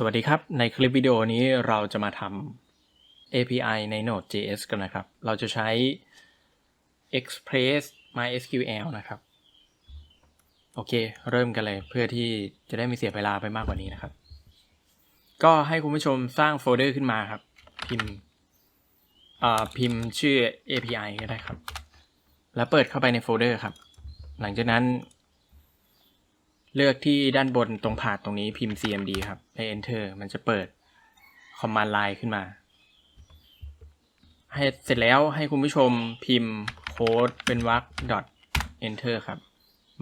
สวัสดีครับ ในคลิปวิดีโอนี้เราจะมาทำ API ใน Node.js กันนะครับ เราจะใช้ Express MySQL นะครับ โอเค เริ่มกันเลยเพื่อที่จะได้ไม่เสียเวลาไปมากกว่านี้นะครับ ก็ให้คุณผู้ชมสร้างโฟลเดอร์ขึ้นมาครับ พิมพ์พิมพ์ชื่อ API ก็ได้ครับ แล้วเปิดเข้าไปในโฟลเดอร์ครับ หลังจากนั้น เลือกที่ด้านบนตรงผาดตรงนี้พิมพ์ cmd ครับให้ enter มันจะเปิด command line ขึ้นมา ให้เสร็จแล้วให้คุณผู้ชมพิมพ์โค้ดเป็นวรรค enter ครับ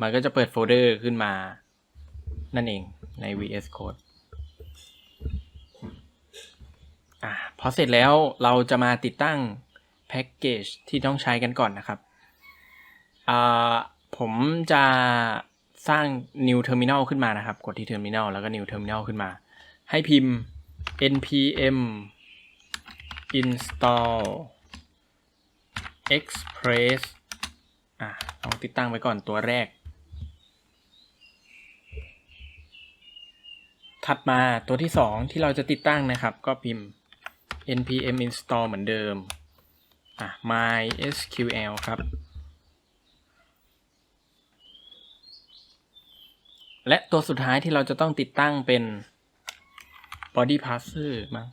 มันก็จะเปิดโฟลเดอร์ขึ้นมา นั่นเองใน vs code อะพอเสร็จแล้วเราจะมาติดตั้งแพ็กเกจที่ต้องใช้กันก่อนนะครับ อ่า ผมจะ สร้าง new terminal ขึ้นมานะครับ กดที่ terminal แล้วก็ new terminal ขึ้นมา ให้พิมพ์ npm install express อะลองติดตั้งไว้ก่อนตัวแรก ถัดมาตัวที่สองที่เราจะติดตั้งนะครับ ก็พิมพ์ npm install เหมือนเดิมอะ mysql ครับ และตัวสุดท้ายที่เราจะต้องติดตั้งเป็น body parser มั้ง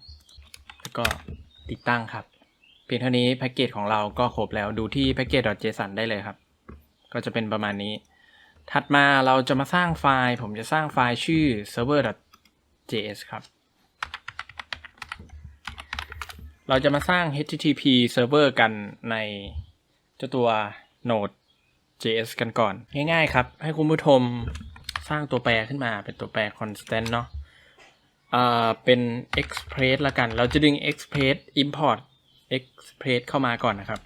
แล้วก็ติดตั้งครับ เพียงเท่านี้แพ็กเกจของเราก็ครบแล้วดูที่ package.json ได้เลยครับ ก็จะเป็นประมาณนี้ ถัดมาเราจะมาสร้างไฟล์ ผมจะสร้างไฟล์ชื่อ server.js ครับ เราจะมาสร้าง http server กันในเจ้าตัว node.js กันก่อน ง่ายๆครับ ให้คุณผู้ชม สร้างตัวแปรขึ้นมาเป็นตัวแปร constant เนาะอ่าเป็น express ละกัน เราจะดึง express import express เข้ามาก่อนนะครับ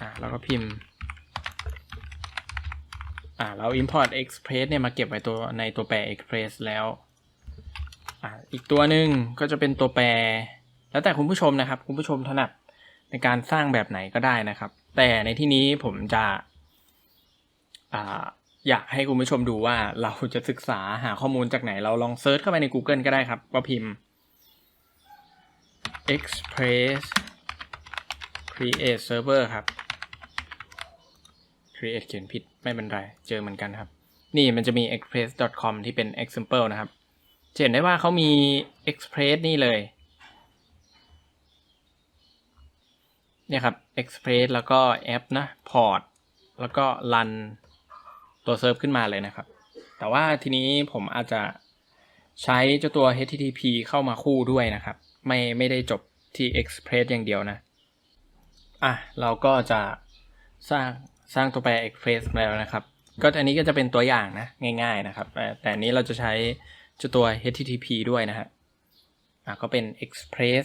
อ่าแล้วก็พิมพ์อ่าเรา import express เนี่ยมาเก็บไว้ตัวในตัวแปร express แล้วอ่าอีกตัวหนึ่งก็จะเป็นตัวแปร แล้วแต่คุณผู้ชมนะครับ คุณผู้ชมถนัดในการสร้างแบบไหนก็ได้นะครับ แต่ในที่นี้ผมจะ อยากให้คุณผู้ชมดูว่าเราจะศึกษาหาข้อมูลจากไหน เราลองเซิร์ชเข้าไปใน Google ก็ได้ครับ ว่าพิมพ์ express create server ครับ create เขียนผิดไม่เป็นไร เจอเหมือนกันครับ นี่มันจะมี express.com ที่เป็น example นะครับเห็นได้ว่าเขามี express นี่เลย เนี่ยครับ express แล้วก็แอปนะ port แล้วก็ run ตัวเซิร์ฟขึ้นมาเลยนะครับ แต่ว่าทีนี้ผมอาจจะใช้เจ้าตัว http เข้ามาคู่ด้วยนะครับ ไม่ไม่ได้จบที่ express อย่างเดียวนะ อะ เราก็จะสร้างสร้างตัวแปร express มาแล้วนะครับ ก็อันนี้ก็จะเป็นตัวอย่างนะ ง่ายๆนะครับ แต่แต่นนี้เราจะใช้เจ้าตัว http ด้วยนะฮะอะก็เป็น express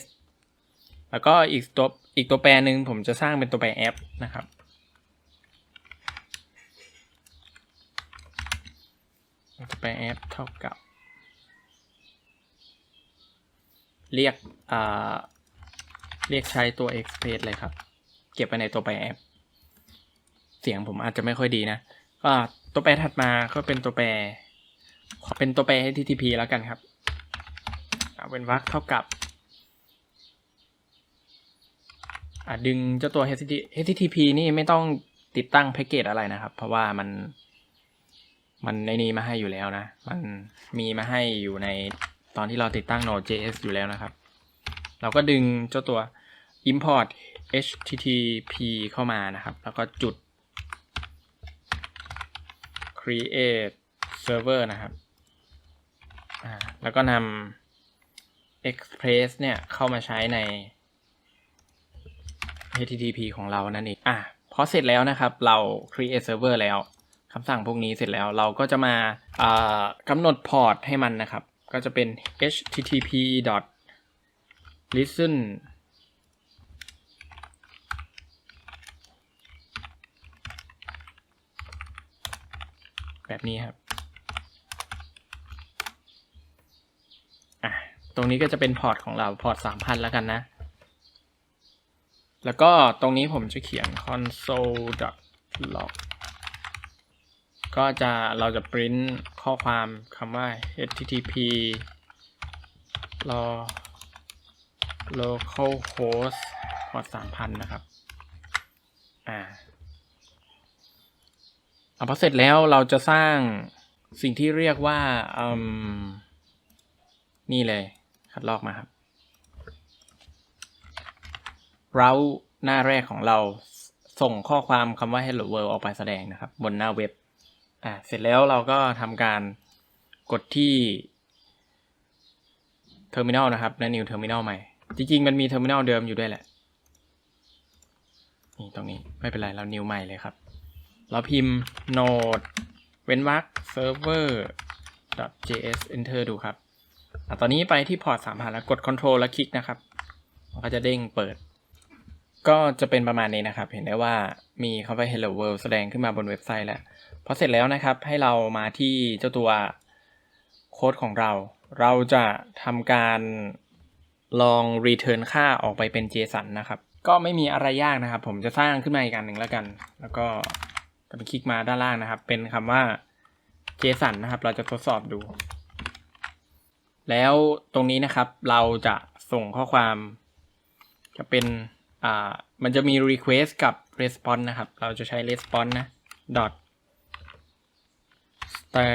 แล้วก็อีกตัวอีกตัวแปรหนึ่งผมจะสร้างเป็นตัวแปรแอปนะครับ ตัวแปรแอปเท่ากับ เรียกเรียกใช้ตัว express เลยครับ เก็บไปในตัวแปรแอป เสียงผมอาจจะไม่ค่อยดีนะก็ตัวแปรถัดมาก็เป็นตัวแปรขอเป็นตัวแปร http แล้วกันครับเอาเป็นวรรคเท่ากับดึงเจ้าตัว http นี่ไม่ต้องติดตั้งแพ็กเกจอะไรนะครับ เพราะว่ามัน มันในนี้มาให้อยู่แล้วนะ มันมีมาให้อยู่ในตอนที่เราติดตั้ง Node.js อยู่แล้วนะครับ เราก็ดึงเจ้าตัว import http เข้ามานะครับ แล้วก็จุด create server นะครับ แล้วก็นำ express เนี่ยเข้ามาใช้ใน http ของเรานั่นเอง อะ พอเสร็จแล้วนะครับ เรา create server แล้ว คำสั่งพวกนี้เสร็จแล้วเราก็จะมาากำหนดพอร์ตให้มันนะครับ ก็จะเป็น http listen แบบนี้ครับ ตรงนี้ก็จะเป็นพอร์ตของเราพอร์ตสามพันแล้วกันนะ แล้วก็ตรงนี้ผมจะเขียน console log ก็จะเราจะ print ข้อความคำว่า http รอ localhost พอร์ต3,000 นะครับ อ่าเอาพอเสร็จแล้วเราจะสร้างสิ่งที่เรียกว่าอืมนี่เลย คัดลอกมาครับ เราหน้าแรกของเราส่งข้อความคำว่า hello world ออกไปแสดงนะครับ บนหน้าเว็บ อ่าเสร็จแล้วเราก็ทำการกดที่ terminal นะครับและ new terminal ใหม่ จริงๆ มันมี terminal เดิมอยู่ด้วยแหละ นี่ตรงนี้ไม่เป็นไร เรา new ใหม่เลยครับ เราพิมพ์ node เว้นวรรค server js enter ดูครับอะตอนนี้ไปที่พอร์ต3,000แล้วกด control แล้วคลิกนะครับ มันก็จะเด้งเปิด ก็จะเป็นประมาณนี้นะครับ เห็นได้ว่ามีคำว่า hello world แสดงขึ้นมาบนเว็บไซต์แล้ว พอเสร็จแล้วนะครับให้เรามาที่เจ้าตัวโค้ดของเรา เราจะทำการลอง return ค่าออกไปเป็น JSON นะครับ ก็ไม่มีอะไรยากนะครับ ผมจะสร้างขึ้นมาอีกอันหนึ่งแล้วกัน แล้วก็จะไปคลิกมาด้านล่างนะครับ เป็นคำว่า JSON นะครับ เราจะทดสอบดู แล้วตรงนี้นะครับเราจะส่งข้อความ จะเป็นอ่ามันจะมี request กับ response นะครับ เราจะใช้ response นะ dot แต่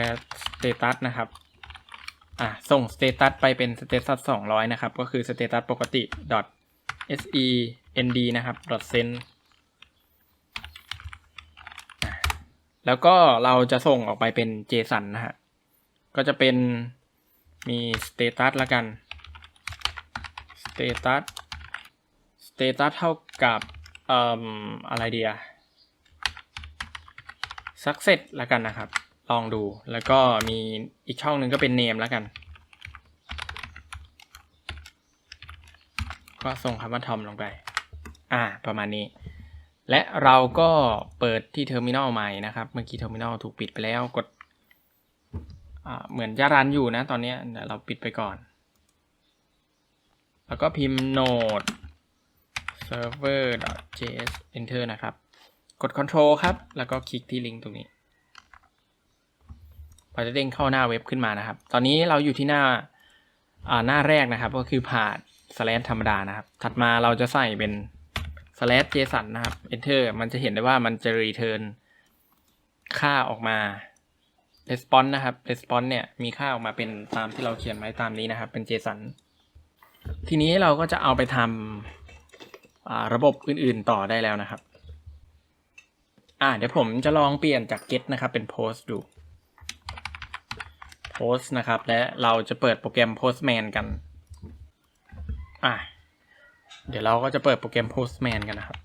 status นะครับอะส่ง status ไปเป็น status 200 นะครับ ก็คือ status ปกติ dot send นะครับ dot send แล้วก็เราจะส่งออกไปเป็น JSON นะฮะ ก็จะเป็นมี status ละกัน status status เท่ากับเอ่ออะไรเดีย success ละกันนะครับ ลองดูแล้วก็มีอีกช่องหนึ่งก็เป็น name แล้วกัน ก็ส่งคำว่า Tom ลงไป อ่า ประมาณนี้ และเราก็เปิดที่เทอร์มินอลใหม่นะครับ เมื่อกี้เทอร์มินอลถูกปิดไปแล้วกดอ่าเหมือนจะรันอยู่นะตอนนี้เดี๋ยวเราปิดไปก่อน แล้วก็พิมพ์ node server.js enter นะครับ กด control ครับ แล้วก็คลิกที่ลิงก์ตรงนี้ เราจะเด้งเข้าหน้าเว็บขึ้นมานะครับ ตอนนี้เราอยู่ที่หน้าอ่าหน้าแรกนะครับ ก็คือผ่าน slash ธรรมดานะครับ ถัดมาเราจะใส่เป็น slash json นะครับ enter มันจะเห็นได้ว่ามันจะ return ค่าออกมา response นะครับ response เนี่ยมีค่าออกมาเป็นตามที่เราเขียนไว้ตามนี้นะครับ เป็น json ทีนี้เราก็จะเอาไปทำระบบอื่นๆต่อได้แล้วนะครับ อ่าเดี๋ยวผมจะลองเปลี่ยนจาก get นะครับเป็น post ดู post นะครับ และเราจะเปิดโปรแกรม postman กัน อะ เดี๋ยวเราก็จะเปิดโปรแกรม postman กันนะครับ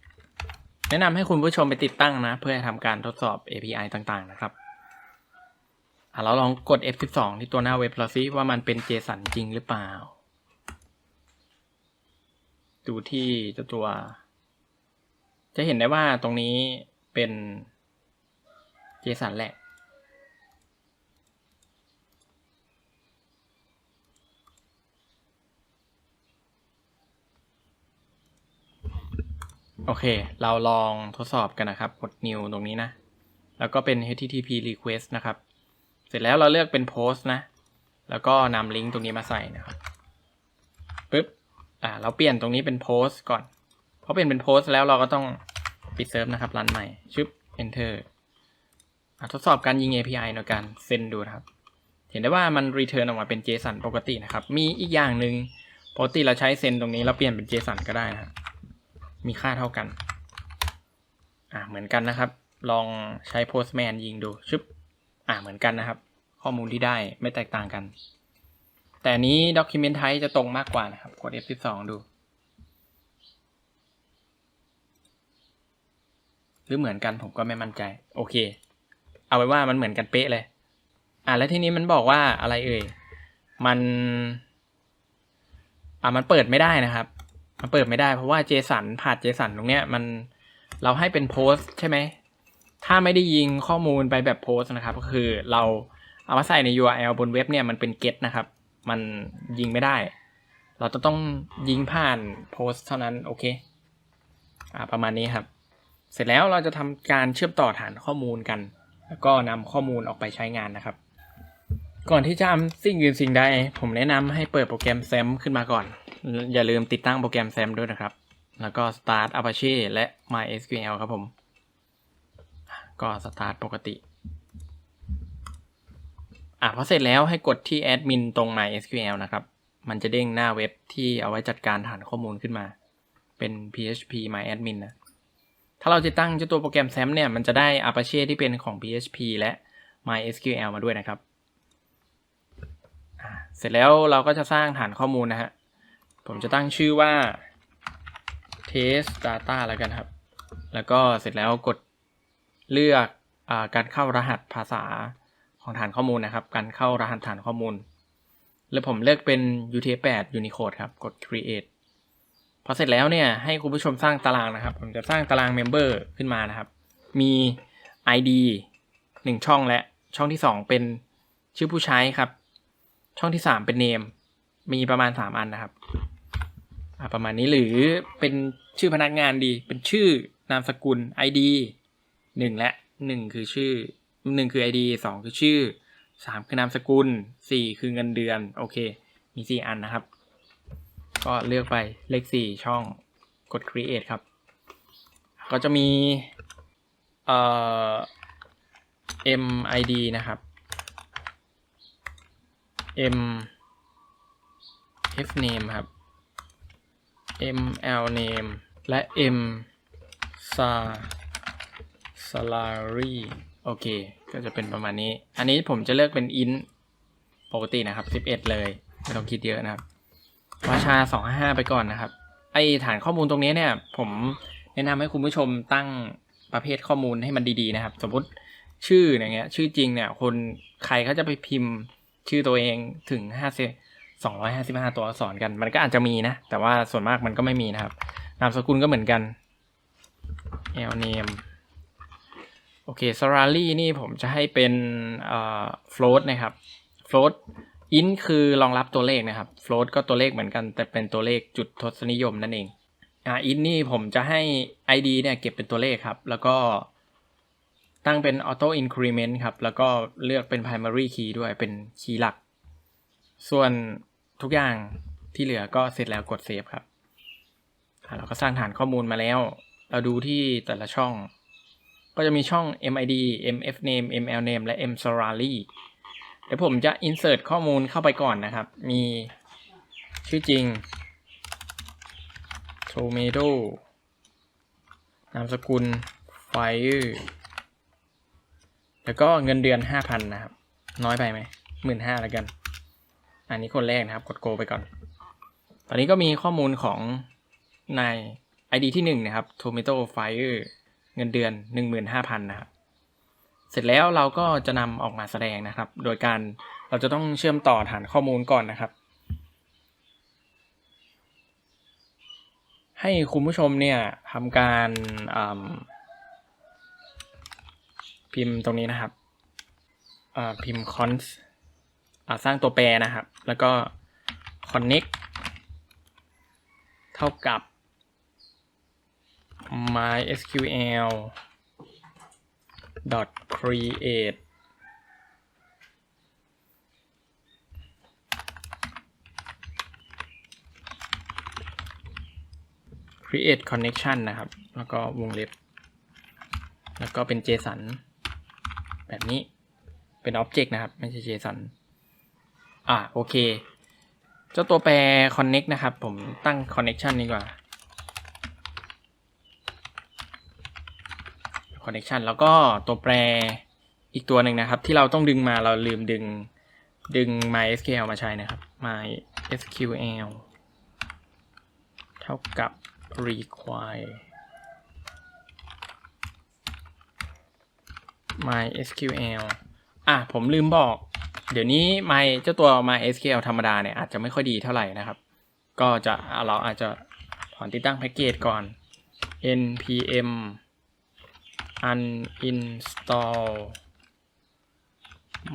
แนะนำให้คุณผู้ชมไปติดตั้งนะ เพื่อทำการทดสอบ API ต่างๆ นะครับ อะ เราลองกด F12 ที่ตัวหน้าเว็บเราซิว่ามันเป็น JSON จริงหรือเปล่า ดูที่ตัว จะเห็นได้ว่าตรงนี้เป็น JSON แหละ โอเค เราลองทดสอบกันนะครับ กด new ตรงนี้นะ แล้วก็เป็น http request นะครับ เสร็จแล้วเราเลือกเป็น post นะ แล้วก็นำลิงก์ตรงนี้มาใส่นะครับปึ๊บ อ่า เราเปลี่ยนตรงนี้เป็น post ก่อน เพราะเปลี่ยนเป็น post แล้วเราก็ต้องปิดเซิร์ฟนะครับ รันใหม่ ชึบ enter อ่าทดสอบการยิง API ในการเซ็นดูนะครับ เห็นได้ว่ามัน return ออกมาเป็น JSON ปกตินะครับ มีอีกอย่างหนึ่งปกติเราใช้เซ็นตรงนี้เราเปลี่ยนเป็น JSON ก็ได้นะครับ มีค่าเท่ากัน อ่าเหมือนกันนะครับ ลองใช้ postman ยิงดูชึบอ่าเหมือนกันนะครับ ข้อมูลที่ได้ไม่แตกต่างกัน แต่นนี้ document type จะตรงมากกว่านะครับ กด F12 ดู หรือเหมือนกันผมก็ไม่มั่นใจ โอเค เอาไว้ว่ามันเหมือนกันเป๊ะเลย อ่าแล้วทีนี้มันบอกว่าอะไรเอ่ย มัน อ่ามันเปิดไม่ได้นะครับ มันเปิดไม่ได้เพราะว่า JSON ผ่าน JSON ตรงเนี้ยมันเราให้เป็นโพสใช่ไหม ถ้าไม่ได้ยิงข้อมูลไปแบบโพสนะครับ ก็คือเราเอามาใส่ใน URL บนเว็บเนี่ยมันเป็น get นะครับ มันยิงไม่ได้ เราจะต้องยิงผ่านโพสเท่านั้นโอเคอ่าประมาณนี้ครับ เสร็จแล้วเราจะทำการเชื่อมต่อฐานข้อมูลกัน แล้วก็นำข้อมูลออกไปใช้งานนะครับ ก่อนที่จะทำสิ่งอื่นสิ่งใด ผมแนะนำให้เปิดโปรแกรม SAM ขึ้นมาก่อน อย่าลืมติดตั้งโปรแกรม SAM ด้วยนะครับ แล้วก็ Start Apache และ MySQL ครับผม ก็ Start ปกติ อะพอเสร็จแล้วให้กดที่ Admin ตรง MySQL นะครับ มันจะเด้งหน้าเว็บที่เอาไว้จัดการฐานข้อมูลขึ้นมา เป็น PHP MyAdmin นะ ถ้าเราจะตั้งเจ้าตัวโปรแกรม SAM เนี่ย มันจะได้ Apache ที่เป็นของ PHP และ MySQL มาด้วยนะครับ เสร็จแล้วเราก็จะสร้างฐานข้อมูลนะฮะ ผมจะตั้งชื่อว่า test data แล้วกันครับ แล้วก็เสร็จแล้วกดเลือกอการเข้ารหัสภาษาของฐานข้อมูลนะครับ การเข้ารหัสฐานข้อมูล แล้วผมเลือกเป็น UTF-8 Unicode ครับ กด create พอเสร็จแล้วเนี่ยให้คุณผู้ชมสร้างตารางนะครับ ผมจะสร้างตาราง member ขึ้นมานะครับ มี ID หนึ่งช่องและช่องที่สองเป็นชื่อผู้ใช้ครับ ช่องที่สามเป็น name มีประมาณสามอันนะครับอ่าประมาณนี้หรือเป็นชื่อพนักงานดี เป็นชื่อนามสกุล ID หนึ่งและหนึ่งคือชื่อหนึ่งคือ ID สองคือชื่อสามคือนามสกุลสี่คือเงินเดือน โอเค มีสี่อันนะครับ ก็เลือกไปเลขสี่ช่องกด create ครับ ก็จะมีเอ่อ MID นะครับ M F name ครับ ML name และ M sa salary โอเค ก็จะเป็นประมาณนี้ อันนี้ผมจะเลือกเป็น int ปกตินะครับ 11 เลย ไม่ต้องคิดเยอะนะครับราชา 255 ไปก่อนนะครับ ไอฐานข้อมูลตรงนี้เนี่ย ผมแนะนำให้คุณผู้ชมตั้งประเภทข้อมูลให้มันดีๆนะครับ สมมติชื่ออย่างเงี้ย ชื่อจริงเนี่ย คนใครเขาจะไปพิมพ์ ชื่อตัวเองถึงห้าสิสองร้อยห้าสิบห้าตัวอักษรกัน มันก็อาจจะมีนะ แต่ว่าส่วนมากมันก็ไม่มีนะครับ นามสกุลก็เหมือนกัน l name โอเค salary นี่ผมจะให้เป็นเอ่อ float นะครับ float int คือรองรับตัวเลขนะครับ float ก็ตัวเลขเหมือนกัน แต่เป็นตัวเลขจุดทศนิยมนั่นเองอ่า int นี่ผมจะให้ id เนี่ยเก็บเป็นตัวเลขครับ แล้วก็ ตั้งเป็น auto increment ครับ แล้วก็เลือกเป็น primary key ด้วยเป็นคีย์หลัก ส่วนทุกอย่างที่เหลือก็เสร็จแล้วกด save ครับเราก็สร้างฐานข้อมูลมาแล้ว เราดูที่แต่ละช่อง ก็จะมีช่อง MID MF name ML name และ M salary เดี๋ยวผมจะ insert ข้อมูลเข้าไปก่อนนะครับ มีชื่อจริง tomato นามสกุล fire แล้วก็เงินเดือนห้าพันนะครับ น้อยไปไหมหมื่นห้าแล้วกัน อันนี้คนแรกนะครับกดโกไปก่อน ตอนนี้ก็มีข้อมูลของนาย ID ที่หนึ่งนะครับ Tomato Fire เงินเดือนหนึ่งหมื่นห้าพันนะครับ เสร็จแล้วเราก็จะนำออกมาแสดงนะครับ โดยการเราจะต้องเชื่อมต่อฐานข้อมูลก่อนนะครับ ให้คุณผู้ชมเนี่ยทำการ พิมพ์ตรงนี้นะครับอ่าพิมพ์ const อ่าสร้างตัวแปรนะครับ แล้วก็ connect เท่ากับ mysql dot create create connection นะครับ แล้วก็วงเล็บ แล้วก็เป็น JSON แบบนี้เป็น Object นะครับ ไม่ใช่ JSON อะโอเค เจ้าตัวแปร connect นะครับ ผมตั้ง connection นี้ก่อน connection แล้วก็ตัวแปรอีกตัวหนึ่งนะครับ ที่เราต้องดึงมาเราลืมดึงดึง MySQL มาใช้นะครับ MySQL เท่ากับ require MySQL อะผมลืมบอก เดี๋ยวนี้ My เจ้าตัว MySQL ธรรมดาเนี่ยอาจจะไม่ค่อยดีเท่าไหร่นะครับ ก็จะเราอาจจะถอนติดตั้งแพ็กเกจก่อน npm uninstall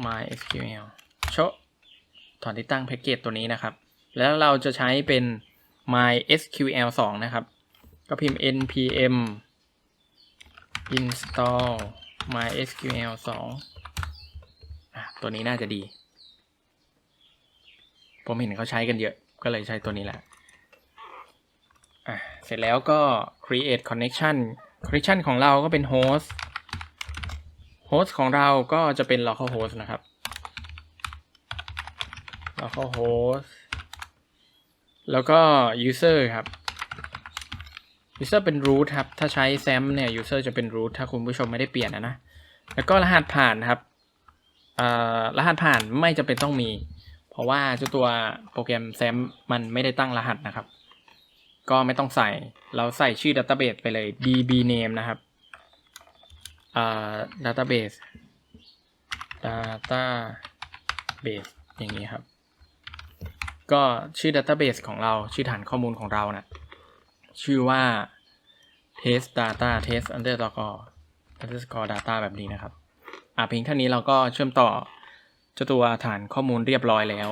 MySQL โชถอนติดตั้งแพ็กเกจตัวนี้นะครับ แล้วเราจะใช้เป็น MySQL 2 นะครับ ก็พิมพ์ npm install MySQL 2อะตัวนี้น่าจะดี ผมเห็นเขาใช้กันเยอะ ก็เลยใช้ตัวนี้แหละเสร็จแล้วก็ create connection connection ของเราก็เป็น host host ของเราก็จะเป็น local host นะครับ local host แล้วก็ user ครับ user เป็น root ครับ ถ้าใช้ SAM เนี่ย user จะเป็น root ถ้าคุณผู้ชมไม่ได้เปลี่ยนนะนะ แล้วก็รหัสผ่านครับรหัสผ่านไม่จำเป็นต้องมี เพราะว่าเจ้าตัวโปรแกรม SAM มันไม่ได้ตั้งรหัสนะครับ ก็ไม่ต้องใส่ เราใส่ชื่อ database ไปเลย db name นะครับอ่อ database database อย่างนี้ครับ ก็ชื่อ database ของเรา ชื่อฐานข้อมูลของเรานะ ชื่อว่า test data test underscore underscore data แบบนี้นะครับ อะเพียงเท่านี้เราก็เชื่อมต่อเจ้าตัวฐานข้อมูลเรียบร้อยแล้ว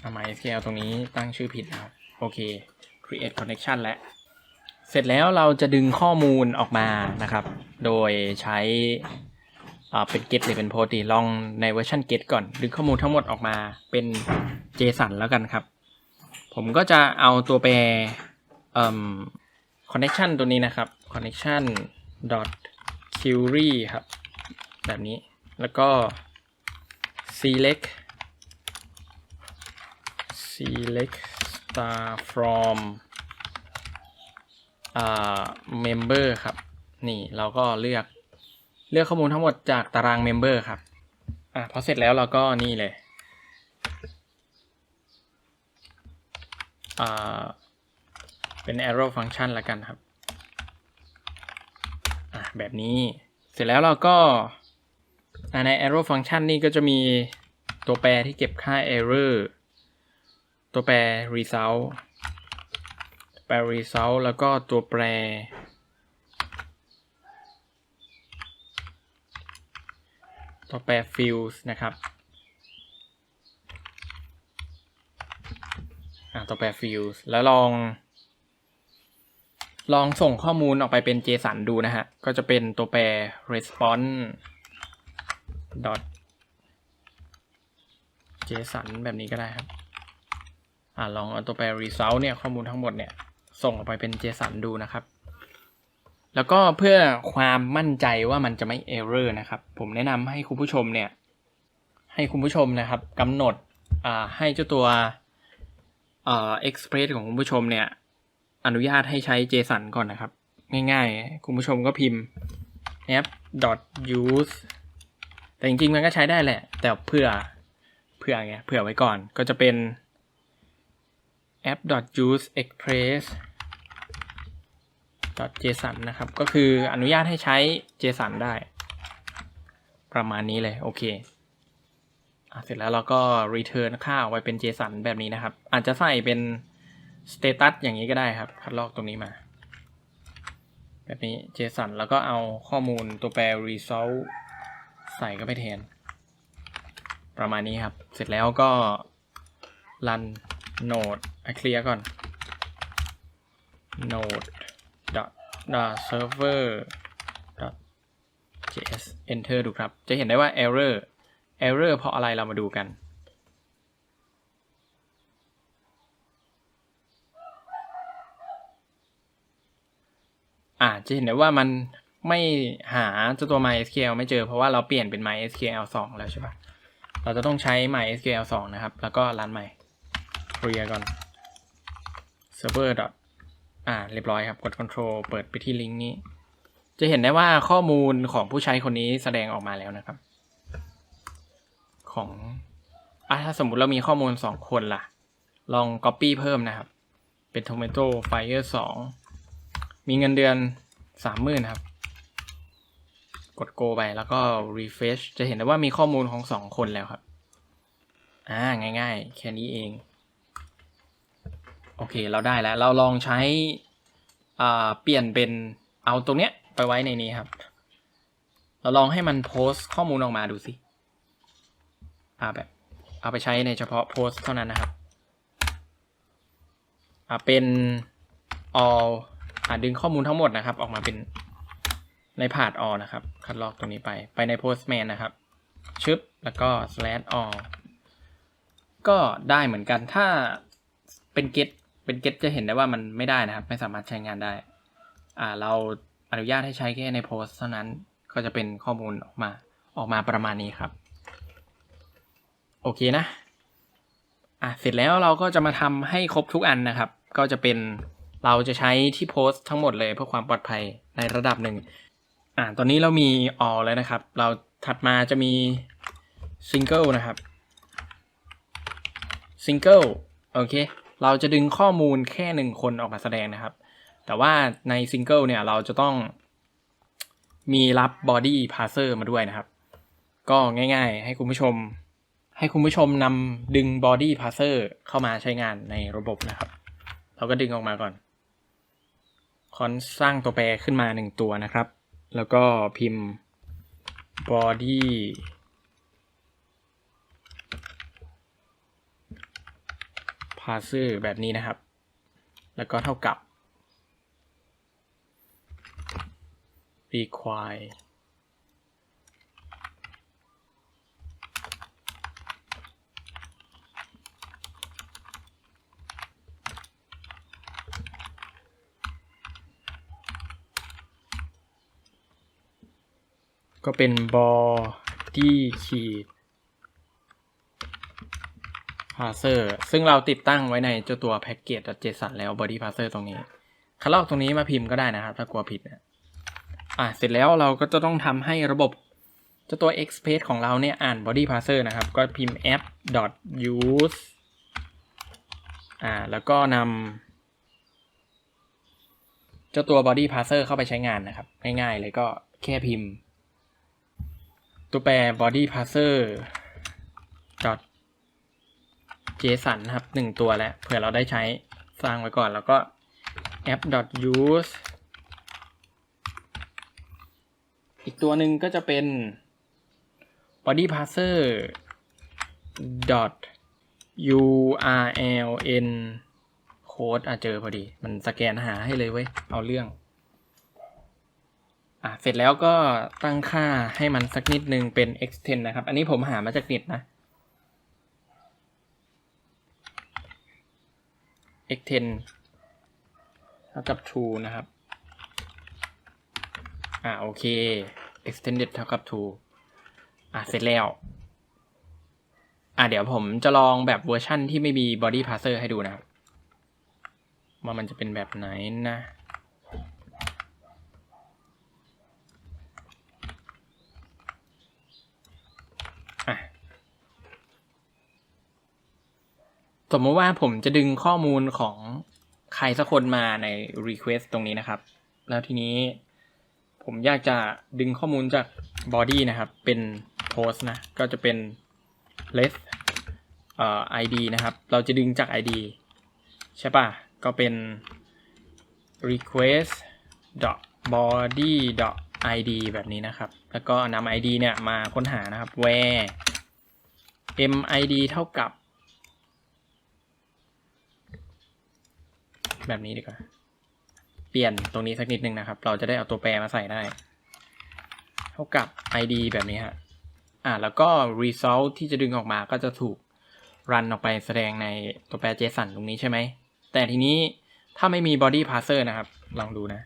เอา MySQL ตรงนี้ตั้งชื่อผิดนะครับ โอเค create connection แล้วเสร็จแล้วเราจะดึงข้อมูลออกมานะครับ โดยใช้อ่าเป็น get หรือเป็น post ลองในเวอร์ชัน get ก่อน ดึงข้อมูลทั้งหมดออกมาเป็น JSON แล้วกันครับ ผมก็จะเอาตัวแปรเอ่อ connection ตัวนี้นะครับ connection dot query ครับ แบบนี้แล้วก็ select select star from อ่า member ครับ นี่เราก็เลือกเลือกข้อมูลทั้งหมดจากตาราง member ครับ อะพอเสร็จแล้วเราก็นี่เลย อ่า เป็น arrow function ละกันครับ แบบนี้ เสร็จแล้วเราก็ใน arrow function นี่ก็จะมีตัวแปรที่เก็บค่า error ตัวแปร result แปร result แล้วก็ตัวแปร ตัวแปร fields นะครับ อะตัวแปร fields แล้วลอง ลองส่งข้อมูลออกไปเป็น JSON ดูนะฮะ ก็จะเป็นตัวแปร response dot JSON แบบนี้ก็ได้ครับ อ่าลองเอาตัวแปร result เนี่ยข้อมูลทั้งหมดเนี่ย ส่งออกไปเป็น JSON ดูนะครับ แล้วก็เพื่อความมั่นใจว่ามันจะไม่ error นะครับ ผมแนะนำให้คุณผู้ชมเนี่ย ให้คุณผู้ชมนะครับกำหนด อ่า ให้เจ้าตัว เอ่า express ของคุณผู้ชมเนี่ย อนุญาตให้ใช้ JSON ก่อนนะครับ ง่ายๆ คุณผู้ชมก็พิมพ์ app use แต่จริงๆ มันก็ใช้ได้แหละ แต่เพื่อเพื่อไงเผื่อไว้ก่อนก็จะเป็น app use express json นะครับ ก็คืออนุญาตให้ใช้ json ได้ ประมาณนี้เลย โอเค เสร็จแล้วเราก็ return ค่าออกไปเป็น json แบบนี้นะครับ อาจจะใส่เป็น status อย่างนี้ก็ได้ครับ คัดลอกตรงนี้มา แบบนี้ json แล้วก็เอาข้อมูลตัวแปร result ใส่เข้าไปแทน ประมาณนี้ครับ เสร็จแล้วก็ run node อะเคลียร์ก่อน node dot server dot js enter ดูครับ จะเห็นได้ว่า error error เพราะอะไรเรามาดูกัน อ่าจะเห็นได้ว่ามันไม่หาเจ้าตัว MySQL ไม่เจอเพราะว่าเราเปลี่ยนเป็น MySQL 2 แล้วใช่ปะเราจะต้องใช้ MySQL 2 นะครับ แล้วก็รันใหม่ clear ก่อน server อ่าเรียบร้อยครับ กด control เปิดไปที่ลิงก์นี้ จะเห็นได้ว่าข้อมูลของผู้ใช้คนนี้แสดงออกมาแล้วนะครับ ของอะถ้าสมมุติเรามีข้อมูล 2 คนล่ะ ลอง copy เพิ่มนะครับ เป็น tomato fire 2 มีเงินเดือน 30,000ครับ กด go ไปแล้วก็ refresh จะเห็นได้ว่ามีข้อมูลของ 2 คนแล้วครับ อ่า ง่ายๆ แค่นี้เอง โอเค เราได้แล้ว เราลองใช้อ่าเปลี่ยนเป็นเอาตรงเนี้ยไปไว้ในนี้ครับ เราลองให้มันโพสต์ข้อมูลออกมาดูสิ อ่าแบบเอาไปใช้ในเฉพาะโพสต์เท่านั้นนะครับอ่าเป็น all อ่าดึงข้อมูลทั้งหมดนะครับ ออกมาเป็นในพาด all นะครับ คัดลอกตรงนี้ไป ไปใน postman นะครับ ชึบ แล้วก็ slash all ก็ได้เหมือนกัน ถ้าเป็น get เป็น get จะเห็นได้ว่ามันไม่ได้นะครับ ไม่สามารถใช้งานได้ อ่า เราอนุญาตให้ใช้แค่ในโพสเท่านั้น ก็จะเป็นข้อมูลออกมา ออกมาประมาณนี้ครับ โอเคนะ อะ เสร็จแล้วเราก็จะมาทำให้ครบทุกอันนะครับ ก็จะเป็นเราจะใช้ที่โพสต์ทั้งหมดเลยเพื่อความปลอดภัยในระดับหนึ่ง อ่า ตอนนี้เรามี all แล้วนะครับ เราถัดมาจะมี single นะครับ single โอเค เราจะดึงข้อมูลแค่หนึ่งคนออกมาแสดงนะครับ แต่ว่าใน single เนี่ยเราจะต้องมีรับ body parser มาด้วยนะครับ ก็ง่ายๆ ให้คุณผู้ชม ให้คุณผู้ชมนำดึง body parser เข้ามาใช้งานในระบบนะครับ เราก็ดึงออกมาก่อน คอนสร้างตัวแปรขึ้นมาหนึ่งตัวนะครับ แล้วก็พิมพ์ body parser แบบนี้นะครับ แล้วก็เท่ากับ require ก็เป็น body ขีด parser ซึ่งเราติดตั้งไว้ในเจ้าตัว package.json แล้ว body parser ตรงนี้คัดลอกตรงนี้มาพิมพ์ก็ได้นะครับ ถ้ากลัวผิดนะอะเสร็จแล้วเราก็จะต้องทำให้ระบบเจ้าตัว express ของเราเนี่ยอ่าน body parser นะครับ ก็พิมพ์ app use อ่าแล้วก็นำเจ้าตัว body parser เข้าไปใช้งานนะครับ ง่ายๆเลยก็แค่พิมพ์ ตัวแปร body parser dot json นะครับหนึ่งตัวแล้วเผื่อเราได้ใช้สร้างไว้ก่อนแล้วก็ app dot use อีกตัวหนึ่งก็จะเป็น body parser dot url code อะเจอพอดี มันสแกนหาให้เลยเว้ย เอาเรื่อง อะเสร็จแล้วก็ตั้งค่าให้มันสักนิดนึงเป็น extend นะครับ อันนี้ผมหามาจากเน็ตนะ extend เท่ากับ true นะครับ อ่าโอเค extended เท่ากับ true อะเสร็จแล้ว อะเดี๋ยวผมจะลองแบบเวอร์ชั่นที่ไม่มี body parser ให้ดูนะครับว่ามันจะเป็นแบบไหนนะอะ สมมติว่าผมจะดึงข้อมูลของใครสักคนมาใน request ตรงนี้นะครับ แล้วทีนี้ผมอยากจะดึงข้อมูลจาก body นะครับ เป็น post นะ ก็จะเป็น left เอ่อ id นะครับ เราจะดึงจาก id ใช่ป่ะ ก็เป็น request body id แบบนี้นะครับ แล้วก็นำ id เนี่ยมาค้นหานะครับ where mid เท่ากับ แบบนี้ดีกว่า เปลี่ยนตรงนี้สักนิดนึงนะครับ เราจะได้เอาตัวแปรมาใส่ได้ เท่ากับ id แบบนี้ฮะ อ่า แล้วก็ result ที่จะดึงออกมาก็จะถูก run ออกไปแสดงในตัวแปร JSON ตรงนี้ใช่ไหม แต่ทีนี้ถ้าไม่มี body parser นะครับ ลองดูนะ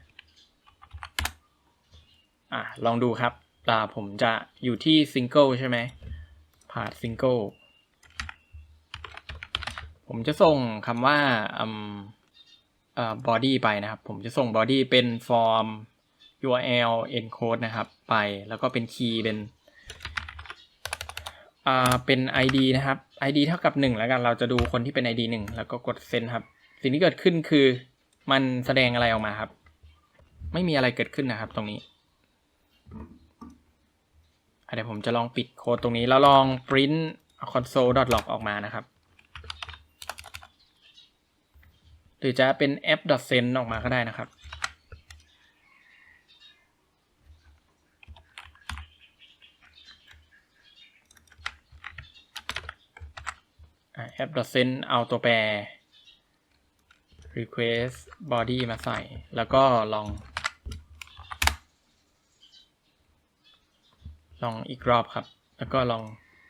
อ่าลองดูครับอ่าผมจะอยู่ที่ single ใช่ไหม part single ผมจะส่งคำว่าอืม body ไปนะครับ ผมจะส่ง body เป็น form url encode นะครับ ไปแล้วก็เป็น key เป็นอ่าเป็น id นะครับ id เท่ากับ 1 แล้วกันเราจะดูคนที่เป็น id 1 แล้วก็กด send ครับ สิ่งที่เกิดขึ้นคือมันแสดงอะไรออกมาครับ ไม่มีอะไรเกิดขึ้นนะครับตรงนี้เดี๋ยวผมจะลองปิดโค้ดตรงนี้แล้วลอง print console.log ออกมานะครับ หรือจะเป็น app.send ออกมาก็ได้นะครับ app.send เอาตัวแปร request body มาใส่ แล้วก็ลอง ลองอีกรอบครับ แล้วก็ลอง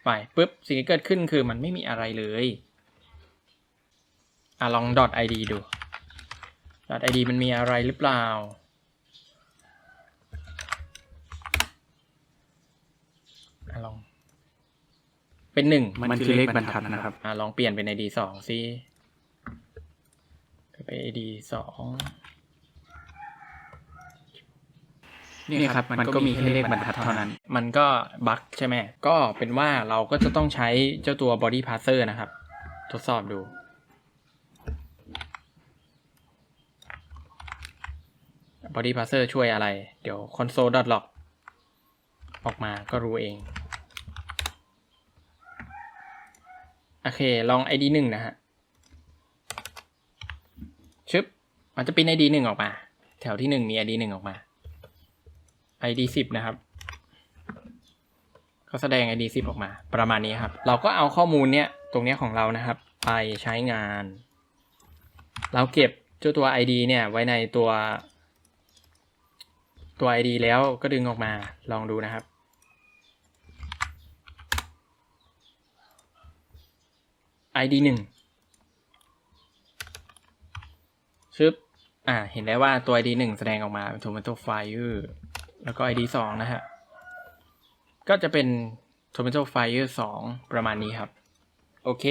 ไปปุ๊บสิ่งที่เกิดขึ้นคือมันไม่มีอะไรเลย อะลอง .id ดู .id มันมีอะไรหรือเปล่า อะลอง เป็นหนึ่งมันคือเลขบรรทัดนะครับ อะลองเปลี่ยนเป็น id สองสิไป id สองนี่ครับมันก็มีแค่เลขบรรทัดเท่านั้น มันก็บั๊กใช่ไหม ก็เป็นว่าเราก็จะต้องใช้เจ้าตัว body parser นะครับ ทดสอบดู body parser ช่วยอะไร เดี๋ยว console.log ออกมาก็รู้เอง โอเค ลอง id หนึ่งนะฮะ ชึบ มันจะเป็น id หนึ่งออกมา แถวที่หนึ่งมี id หนึ่งออกมา id สิบนะครับ ก็แสดง id สิบออกมา ประมาณนี้ครับ เราก็เอาข้อมูลเนี้ย ตรงเนี้ยของเรานะครับ ไปใช้งาน เราเก็บเจ้าตัว id เนี่ย ไว้ในตัว ตัว id แล้วก็ดึงออกมาลองดูนะครับ id หนึ่งชึบอ่า เห็นได้ว่าตัว id หนึ่งแสดงออกมาเป็น tomato fire แล้วก็ id สองนะฮะ ก็จะเป็น tomato fire สองประมาณนี้ครับ โอเค